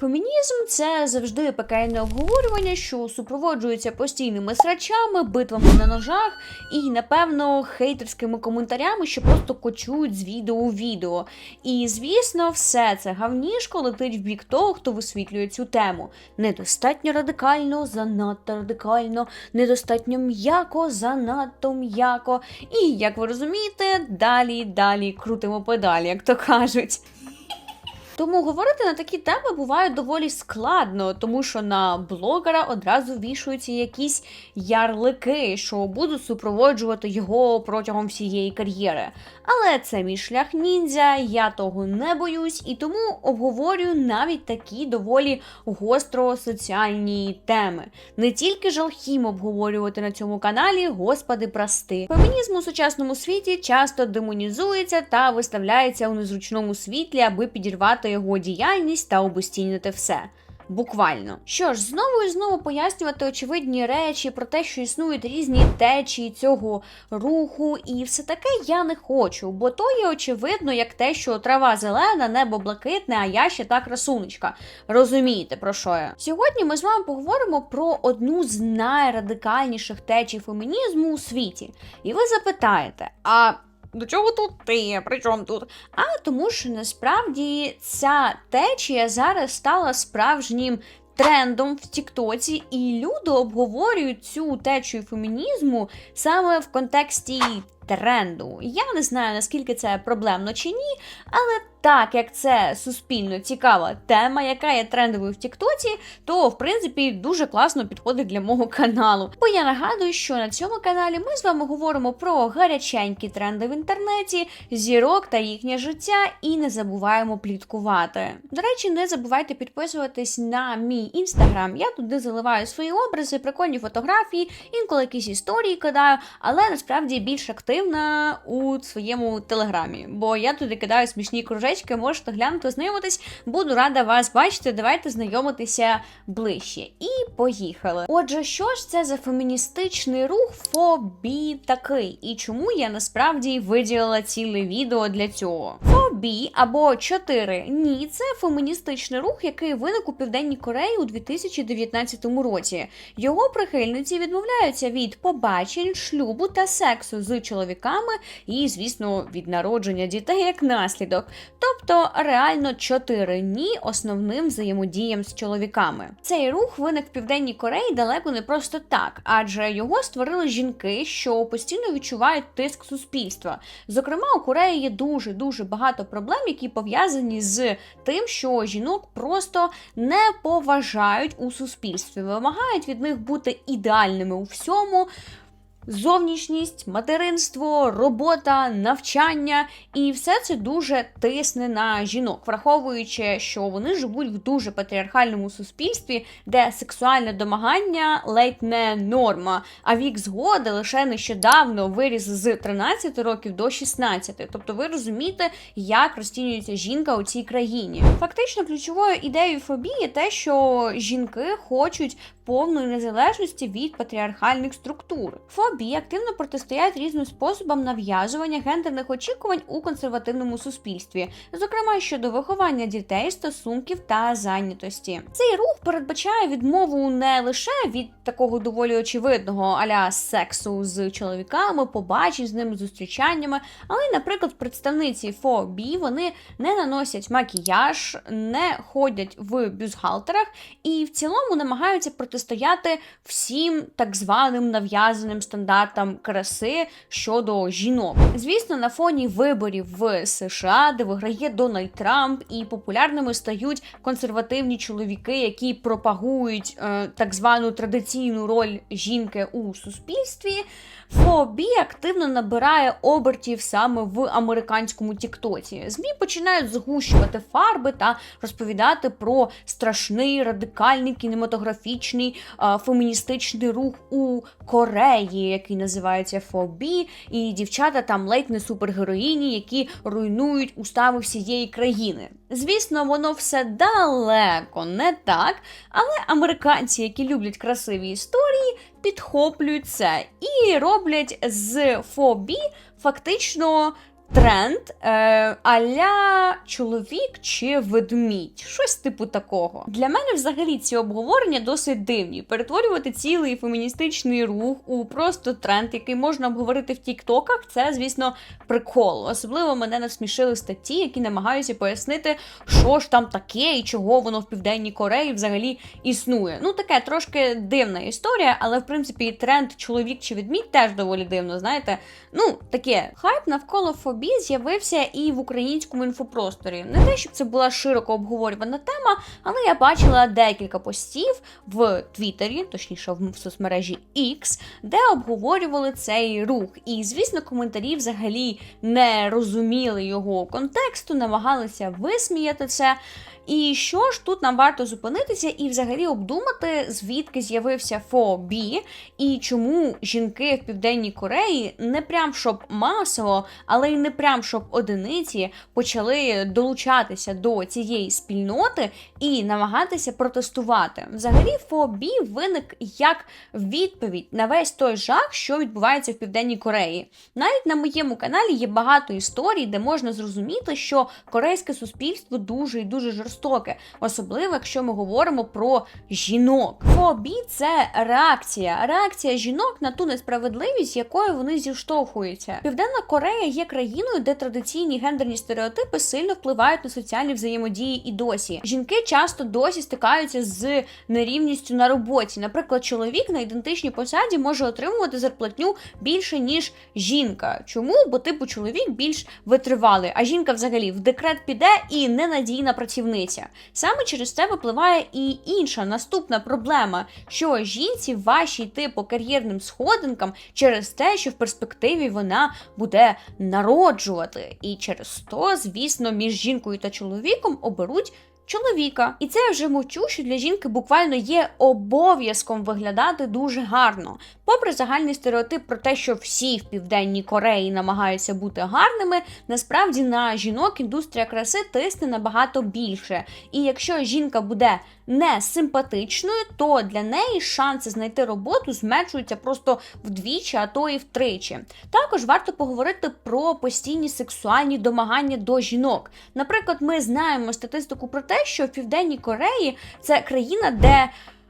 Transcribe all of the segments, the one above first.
Фемінізм це завжди пекельне обговорювання, що супроводжується постійними срачами, битвами на ножах і, напевно, хейтерськими коментарями, що просто кочують з відео у відео. І, звісно, все це гавнішко летить в бік того, хто висвітлює цю тему. Недостатньо радикально, занадто радикально, недостатньо м'яко, занадто м'яко. І, як ви розумієте, далі, далі крутимо педалі, як то кажуть. Тому говорити на такі теми буває доволі складно, тому що на блогера одразу вішуються якісь ярлики, що будуть супроводжувати його протягом всієї кар'єри. Але це мій шлях ніндзя, я того не боюсь, і тому обговорюю навіть такі доволі гостро соціальні теми. Не тільки жалхім обговорювати на цьому каналі, господи, прости. Фемінізм у сучасному світі часто демонізується та виставляється у незручному світлі, аби підірвати його діяльність та обостінити все. Буквально. Що ж, знову і знову пояснювати очевидні речі про те, що існують різні течії цього руху, і все таке я не хочу, бо то є очевидно, як те, що трава зелена, небо блакитне, а я ще та красунечка. Розумієте, про що я? Сьогодні ми з вами поговоримо про одну з найрадикальніших течій фемінізму у світі. І ви запитаєте, а до чого тут ти? При чому тут? А тому, що насправді ця течія зараз стала справжнім трендом в Тіктоці, і люди обговорюють цю течію фемінізму саме в контексті тренду. Я не знаю наскільки це проблемно чи ні, але так як це суспільно цікава тема, яка є трендовою в Тіктоці, то в принципі дуже класно підходить для мого каналу. Бо я нагадую, що на цьому каналі ми з вами говоримо про гаряченькі тренди в інтернеті, зірок та їхнє життя, і не забуваємо пліткувати. До речі, не забувайте підписуватись на мій інстаграм. Я туди заливаю свої образи, прикольні фотографії, інколи якісь історії кидаю, але насправді більш активна у своєму телеграмі, бо я туди кидаю смішні кружечки, можете глянути, ознайомитись. Буду рада вас бачити. Давайте знайомитися ближче. І поїхали. Отже, що ж це за феміністичний рух фобі такий? І чому я насправді виділила ціле відео для цього? Фобі або 4 ні, це феміністичний рух, який виник у Південній Кореї у 2019 році. Його прихильниці відмовляються від побачень, шлюбу та сексу з чоловіками і, звісно, від народження дітей як наслідок. Тобто реально чотири ні основним взаємодіям з чоловіками. Цей рух виник в південній Кореї далеко не просто так, адже його створили жінки, що постійно відчувають тиск суспільства. Зокрема, у Кореї є дуже дуже багато проблем, які пов'язані з тим, що жінок просто не поважають у суспільстві, вимагають від них бути ідеальними у всьому. Зовнішність, материнство, робота, навчання, і все це дуже тисне на жінок, враховуючи, що вони живуть в дуже патріархальному суспільстві, де сексуальне домагання ледь не норма, а вік згоди лише нещодавно виріс з 13 років до 16. Тобто ви розумієте, як розцінюється жінка у цій країні. Фактично, ключовою ідеєю фобії те, що жінки хочуть повної незалежності від патріархальних структур. Фобії активно протистоять різним способам нав'язування гендерних очікувань у консервативному суспільстві, зокрема щодо виховання дітей, стосунків та зайнятості. Цей рух передбачає відмову не лише від такого доволі очевидного аля сексу з чоловіками, побачень з ними, зустрічаннями, але, й, наприклад, представниці фобії вони не наносять макіяж, не ходять в бюстгальтерах і в цілому намагаються протистояти всім так званим нав'язаним стандартам краси щодо жінок. Звісно, на фоні виборів в США, де виграє Дональд Трамп, і популярними стають консервативні чоловіки, які пропагують е, так звану традиційну роль жінки у суспільстві. Фобі активно набирає обертів саме в американському Тіктоці. ЗМІ починають згущувати фарби та розповідати про страшний радикальний кінематографічний а, феміністичний рух у Кореї, який називається Фобі, і дівчата там ледь не супергероїні, які руйнують устави всієї країни. Звісно, воно все далеко не так, але американці, які люблять красиві історії, підхоплюють це і роблять з фобі фактично тренд е, аля чоловік чи ведмідь, щось типу такого. Для мене взагалі ці обговорення досить дивні. Перетворювати цілий феміністичний рух у просто тренд, який можна обговорити в тіктоках, це, звісно, прикол. Особливо мене насмішили статті, які намагаються пояснити, що ж там таке і чого воно в Південній Кореї взагалі існує. Ну, таке трошки дивна історія, але в принципі тренд чоловік чи ведмідь теж доволі дивно, знаєте. Ну, таке хайп навколо фобі з'явився і в українському інфопросторі. Не те, щоб це була широко обговорювана тема, але я бачила декілька постів в Твіттері, точніше в соцмережі X, де обговорювали цей рух. І, звісно, коментарі взагалі не розуміли його контексту, намагалися висміяти це. І що ж тут нам варто зупинитися і взагалі обдумати, звідки з'явився фобі, і чому жінки в Південній Кореї не прям щоб масово, але й не прям щоб одиниці почали долучатися до цієї спільноти і намагатися протестувати. Взагалі, фобі виник як відповідь на весь той жах, що відбувається в Південній Кореї. Навіть на моєму каналі є багато історій, де можна зрозуміти, що корейське суспільство дуже і дуже жорстоке, особливо якщо ми говоримо про жінок. Фобі це реакція, реакція жінок на ту несправедливість, якою вони зіштовхуються. Південна Корея є країною, де традиційні гендерні стереотипи сильно впливають на соціальні взаємодії і досі. Жінки часто досі стикаються з нерівністю на роботі. Наприклад, чоловік на ідентичній посаді може отримувати зарплатню більше ніж жінка. Чому? Бо типу чоловік більш витривалий, а жінка взагалі в декрет піде і ненадійна працівниця. Саме через це випливає і інша наступна проблема, що жінці важче йти по кар'єрним сходинкам через те, що в перспективі вона буде народжувати. І через то, звісно, між жінкою та чоловіком оберуть. Чоловіка, і це я вже мовчу, що для жінки буквально є обов'язком виглядати дуже гарно. Попри загальний стереотип про те, що всі в південній Кореї намагаються бути гарними, насправді на жінок індустрія краси тисне набагато більше. І якщо жінка буде не симпатичною, то для неї шанси знайти роботу зменшуються просто вдвічі, а то і втричі. Також варто поговорити про постійні сексуальні домагання до жінок. Наприклад, ми знаємо статистику про те, що в Південній Кореї це країна, де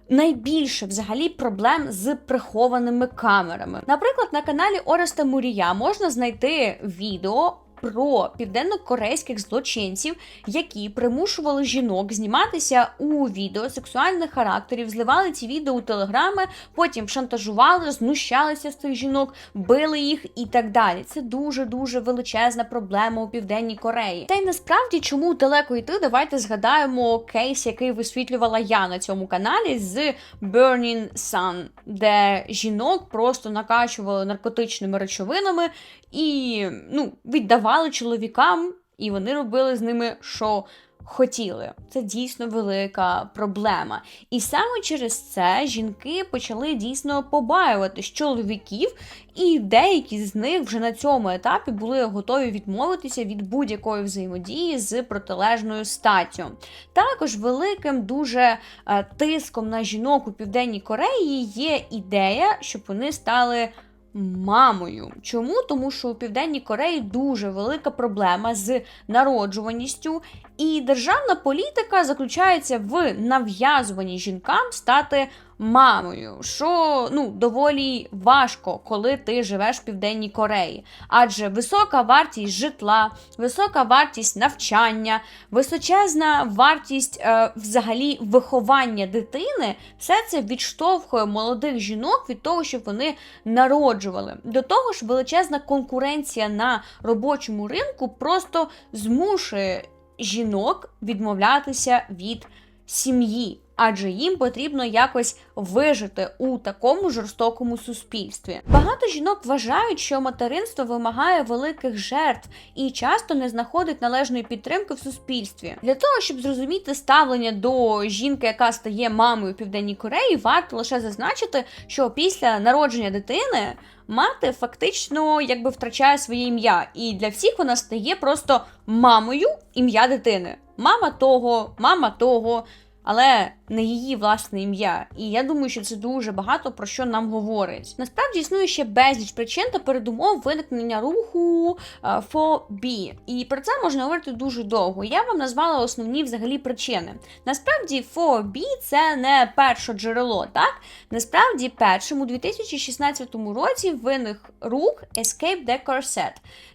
Найбільше взагалі проблем з прихованими камерами. Наприклад, на каналі Ореста Мурія можна знайти відео про південно-корейських злочинців, які примушували жінок зніматися у відео сексуальних характерів, зливали ці відео у телеграми, потім шантажували, знущалися з цих жінок, били їх і так далі. Це дуже дуже величезна проблема у південній Кореї. Та й насправді, чому далеко йти, давайте згадаємо кейс, який висвітлювала я на цьому каналі з Burning Sun, де жінок просто накачували наркотичними речовинами і ну, віддавали чоловікам, і вони робили з ними що хотіли. Це дійсно велика проблема. І саме через це жінки почали дійсно побаюватись чоловіків, і деякі з них вже на цьому етапі були готові відмовитися від будь-якої взаємодії з протилежною статтю. Також великим дуже е, тиском на жінок у Південній Кореї є ідея, щоб вони стали мамою. Чому? Тому що у Південній Кореї дуже велика проблема з народжуваністю, і державна політика заключається в нав'язуванні жінкам стати мамою, що ну доволі важко, коли ти живеш в Південній Кореї. Адже висока вартість житла, висока вартість навчання, височезна вартість е, взагалі виховання дитини, все це відштовхує молодих жінок від того, щоб вони народжували. До того ж, величезна конкуренція на робочому ринку просто змушує жінок відмовлятися від сім'ї адже їм потрібно якось вижити у такому жорстокому суспільстві. Багато жінок вважають, що материнство вимагає великих жертв і часто не знаходить належної підтримки в суспільстві. Для того щоб зрозуміти ставлення до жінки, яка стає мамою південній Кореї, варто лише зазначити, що після народження дитини. Мати фактично якби втрачає своє ім'я, і для всіх вона стає просто мамою ім'я дитини. Мама того, мама того, але не її власне ім'я. І я думаю, що це дуже багато про що нам говорить. Насправді існує ще безліч причин та передумов виникнення руху е, 4B. І про це можна говорити дуже довго. Я вам назвала основні взагалі причини. Насправді, 4B це не перше джерело, так? Насправді, першим у 2016 році виник рух Escape the Corset.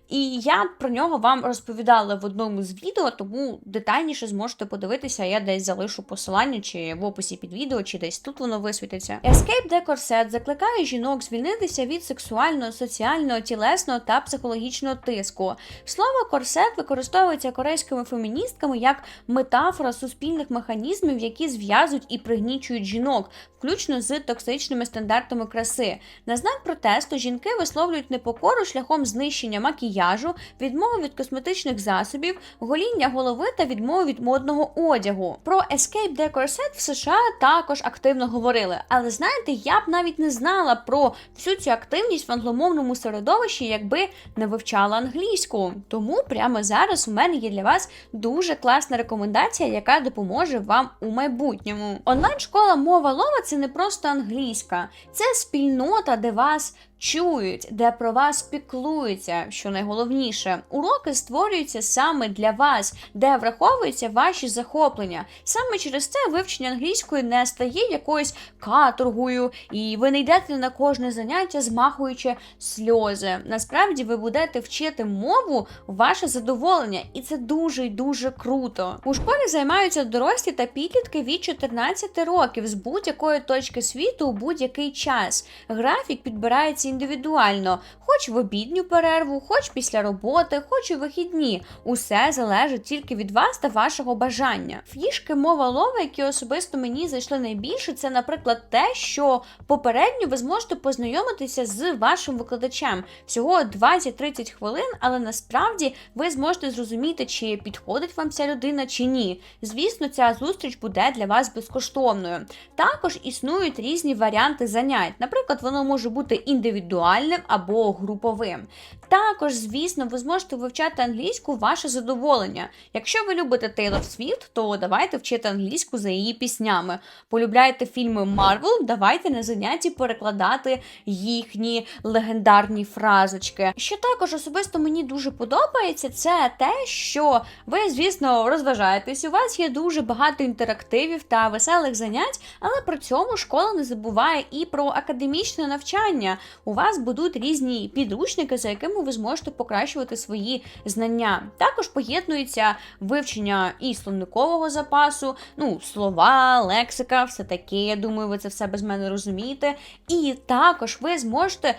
І я про нього вам розповідала в одному з відео, тому детальніше зможете подивитися. Я десь залишу посилання чи в описі під відео, чи десь тут воно висвітиться. Escape the Corset закликає жінок звільнитися від сексуального, соціального, тілесного та психологічного тиску. Слово корсет використовується корейськими феміністками як метафора суспільних механізмів, які зв'язують і пригнічують жінок, включно з токсичними стандартами краси. На знак протесту жінки висловлюють непокору шляхом знищення макіяжу, відмови від косметичних засобів, гоління голови та відмови від модного одягу. Про Escape the Corset в США також активно говорили. Але знаєте, я б навіть не знала про всю цю активність в англомовному середовищі, якби не вивчала англійську. Тому прямо зараз у мене є для вас дуже класна рекомендація, яка допоможе вам у майбутньому. Онлайн-школа мова лова це не просто англійська, це спільнота, де вас чують, де про вас піклуються, що найголовніше. Уроки створюються саме для вас, де враховуються ваші захоплення. Саме через це вивчення англійської не стає якоюсь каторгою, і ви не йдете на кожне заняття, змахуючи сльози. Насправді ви будете вчити мову ваше задоволення, і це дуже і дуже круто. У школі займаються дорослі та підлітки від 14 років з будь-якої точки світу у будь-який час. Графік підбирається індивідуально, хоч в обідню перерву, хоч після роботи, хоч у вихідні. Усе залежить тільки від вас та вашого бажання. Фішки мова лова, які особисто мені зайшли найбільше, це, наприклад, те, що попередньо ви зможете познайомитися з вашим викладачем всього 20-30 хвилин, але насправді ви зможете зрозуміти, чи підходить вам ця людина чи ні. Звісно, ця зустріч буде для вас безкоштовною. Також існують різні варіанти занять. Наприклад, воно може бути індивідуальним або груповим. Також, звісно, ви зможете вивчати англійську ваше задоволення. Якщо ви любите Тейлор Свіфт, то давайте вчити англійську за її піснями. Полюбляєте фільми Марвел, давайте на занятті перекладати їхні легендарні фразочки. Що також особисто мені дуже подобається, це те, що ви, звісно, розважаєтесь. У вас є дуже багато інтерактивів та веселих занять, але при цьому школа не забуває і про академічне навчання. У вас будуть різні підручники, за якими ви зможете покращувати свої знання. Також поєднується вивчення і словникового запасу, ну, слова, лексика, все таке. Я думаю, ви це все без мене розумієте. І також ви зможете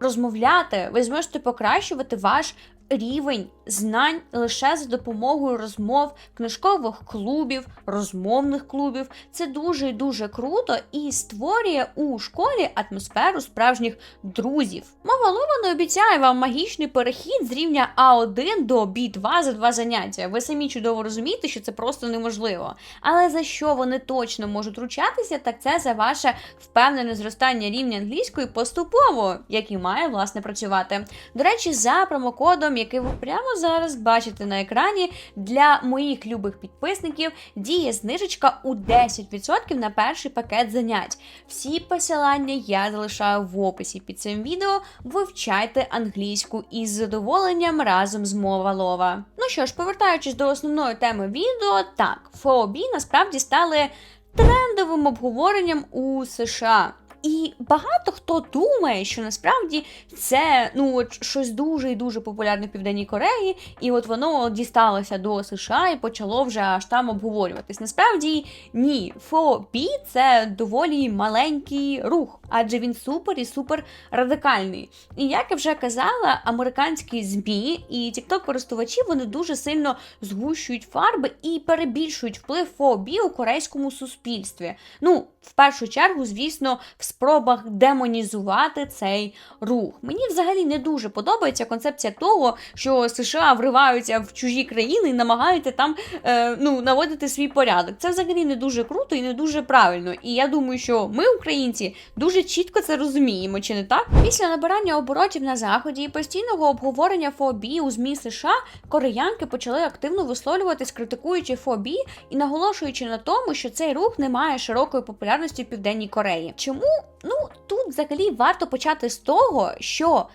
розмовляти, ви зможете покращувати ваш рівень знань лише за допомогою розмов, книжкових клубів, розмовних клубів. Це дуже і дуже круто і створює у школі атмосферу справжніх друзів. Мова Лова не обіцяє вам магічний перехід з рівня А1 до Б2 за два заняття. Ви самі чудово розумієте, що це просто неможливо. Але за що вони точно можуть ручатися, так це за ваше впевнене зростання рівня англійської поступово, який має власне працювати. До речі, за промокодом, який ви прямо зараз бачите на екрані, для моїх любих підписників діє знижечка у 10% на перший пакет занять. Всі посилання я залишаю в описі під цим відео. Вивчайте англійську із задоволенням разом з мова лова. Ну що ж, повертаючись до основної теми відео, так, ФОБі насправді стали трендовим обговоренням у США. І багато хто думає, що насправді це ну щось дуже і дуже популярне в Південній Кореї, і от воно дісталося до США і почало вже аж там обговорюватись. Насправді ні, ФОБі це доволі маленький рух, адже він супер і супер радикальний. І як я вже казала, американські ЗМІ і тікток користувачі вони дуже сильно згущують фарби і перебільшують вплив ФОБі у корейському суспільстві. Ну, в першу чергу, звісно, в спробах демонізувати цей рух. Мені взагалі не дуже подобається концепція того, що США вриваються в чужі країни і намагаються там е, ну, наводити свій порядок. Це взагалі не дуже круто і не дуже правильно. І я думаю, що ми, українці, дуже дуже чітко це розуміємо, чи не так? Після набирання оборотів на заході і постійного обговорення фобії у змі США кореянки почали активно висловлюватись, критикуючи фобії і наголошуючи на тому, що цей рух не має широкої популярності в Південній Кореї. Чому? Ну тут взагалі варто почати з того, що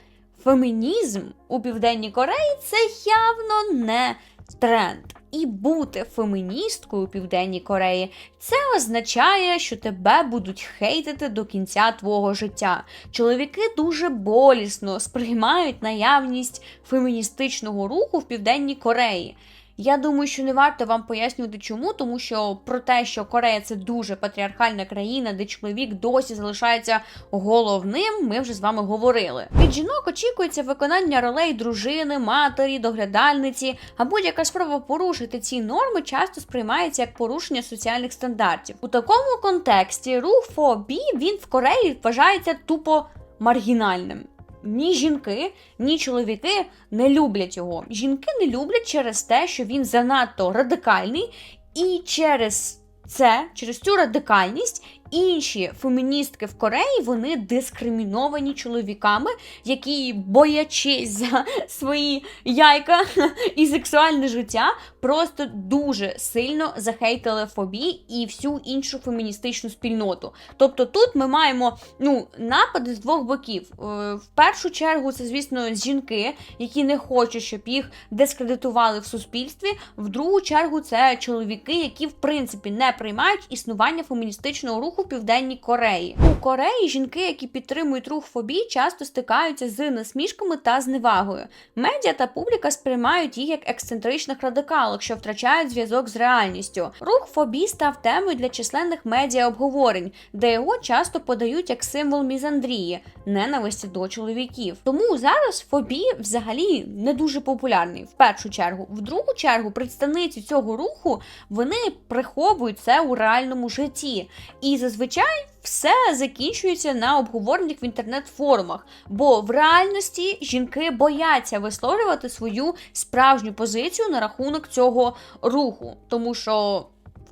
фемінізм у Південній Кореї це явно не тренд. І бути феміністкою у Південній Кореї це означає, що тебе будуть хейтити до кінця твого життя. Чоловіки дуже болісно сприймають наявність феміністичного руху в Південній Кореї. Я думаю, що не варто вам пояснювати, чому, тому що про те, що Корея це дуже патріархальна країна, де чоловік досі залишається головним, ми вже з вами говорили. Від жінок очікується виконання ролей дружини, матері, доглядальниці, а будь-яка спроба порушити ці норми часто сприймається як порушення соціальних стандартів. У такому контексті рух фобі він в Кореї вважається тупо маргінальним. Ні жінки, ні чоловіки не люблять його. Жінки не люблять через те, що він занадто радикальний, і через це, через цю радикальність, інші феміністки в Кореї вони дискриміновані чоловіками, які, боячись за свої яйка і сексуальне життя, просто дуже сильно захейтили фобії і всю іншу феміністичну спільноту. Тобто тут ми маємо ну, напади з двох боків. Е, В першу чергу, це, звісно, жінки, які не хочуть, щоб їх дискредитували в суспільстві. В другу чергу, це чоловіки, які в принципі не приймають існування феміністичного руху Південній Кореї. У Кореї жінки, які підтримують рух фобії, часто стикаються з насмішками та зневагою. Медіа та публіка сприймають їх як ексцентричних радикалок, що втрачають зв'язок з реальністю. Рух фобії став темою для численних медіа обговорень, де його часто подають як символ мізандрії, ненависті до чоловіків. Тому зараз фобії взагалі не дуже популярний. В першу чергу, в другу чергу, представниці цього руху вони приховують це у реальному житті. І зазвичай все закінчується на обговореннях в інтернет-форумах, бо в реальності жінки бояться висловлювати свою справжню позицію на рахунок цього руху, тому що.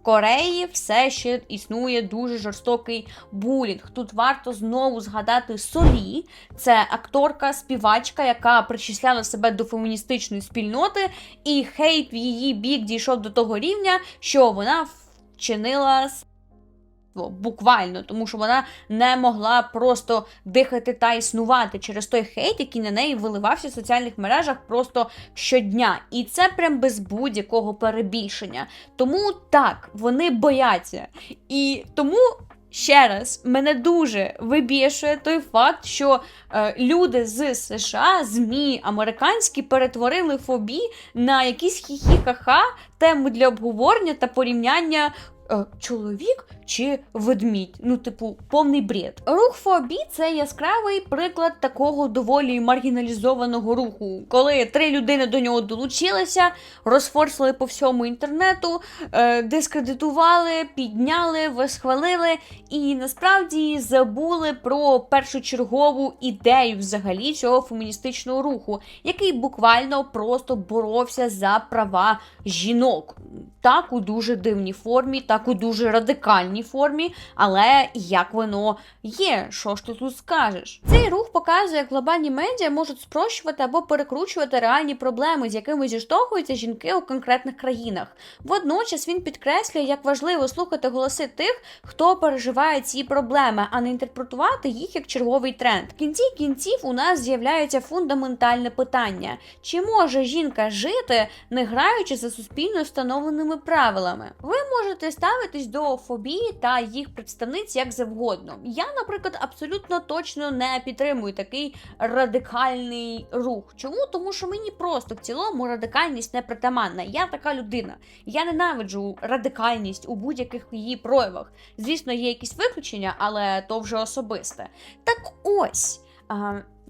Кореї все ще існує дуже жорстокий булінг. Тут варто знову згадати Солі, це акторка, співачка, яка причисляла себе до феміністичної спільноти, і хейт в її бік дійшов до того рівня, що вона вчинила буквально, тому що вона не могла просто дихати та існувати через той хейт, який на неї виливався в соціальних мережах просто щодня. І це прям без будь-якого перебільшення. Тому так, вони бояться. І тому. Ще раз, мене дуже вибішує той факт, що е, люди з США, ЗМІ американські перетворили фобі на якісь хі-хі-ха-ха, тему для обговорення та порівняння е, чоловік чи ведмідь. Ну, типу, повний бред. Рух фобі це яскравий приклад такого доволі маргіналізованого руху, коли три людини до нього долучилися, розфорсили по всьому інтернету, е, дискредитували, підняли, восхвалили і насправді забули про першочергову ідею взагалі цього феміністичного руху, який буквально просто боровся за права жінок. Так у дуже дивній формі, так у дуже радикальній формі, але як воно є, що ж ти тут скажеш? Цей рух показує, як глобальні медіа можуть спрощувати або перекручувати реальні проблеми, з якими зіштовхуються жінки у конкретних країнах. Водночас він підкреслює, як важливо слухати голоси тих, хто переживає ці проблеми, а не інтерпретувати їх як черговий тренд. В кінці кінців у нас з'являється фундаментальне питання: чи може жінка жити, не граючи за суспільно встановленими правилами? Ви можете ставитись до фобії та їх представниць як завгодно. Я, наприклад, абсолютно точно не підтримую такий радикальний рух. Чому? Тому що мені просто в цілому радикальність не притаманна. Я така людина. Я ненавиджу радикальність у будь-яких її проявах. Звісно, є якісь виключення, але то вже особисте. Так ось.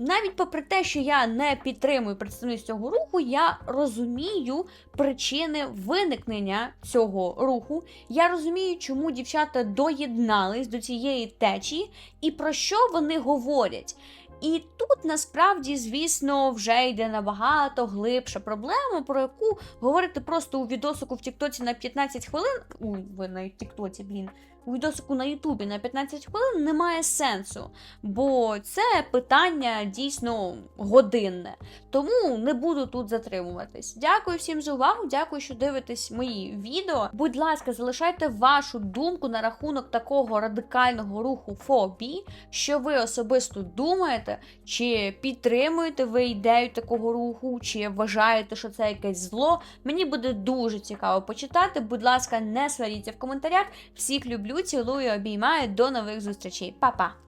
Навіть попри те, що я не підтримую представництво цього руху, я розумію причини виникнення цього руху. Я розумію, чому дівчата доєднались до цієї течії і про що вони говорять. І тут насправді, звісно, вже йде набагато глибша проблема, про яку говорити просто у відосику в Тіктоці на 15 хвилин. Ой, ви на Тіктоці, блін. Відосику на Ютубі на 15 хвилин немає сенсу, бо це питання дійсно годинне. Тому не буду тут затримуватись. Дякую всім за увагу. Дякую, що дивитесь мої відео. Будь ласка, залишайте вашу думку на рахунок такого радикального руху фобії, що ви особисто думаєте, чи підтримуєте ви ідею такого руху, чи вважаєте, що це якесь зло. Мені буде дуже цікаво почитати. Будь ласка, не сваріться в коментарях. Всіх люблю, цілую, обіймаю. До нових зустрічей. Па-па!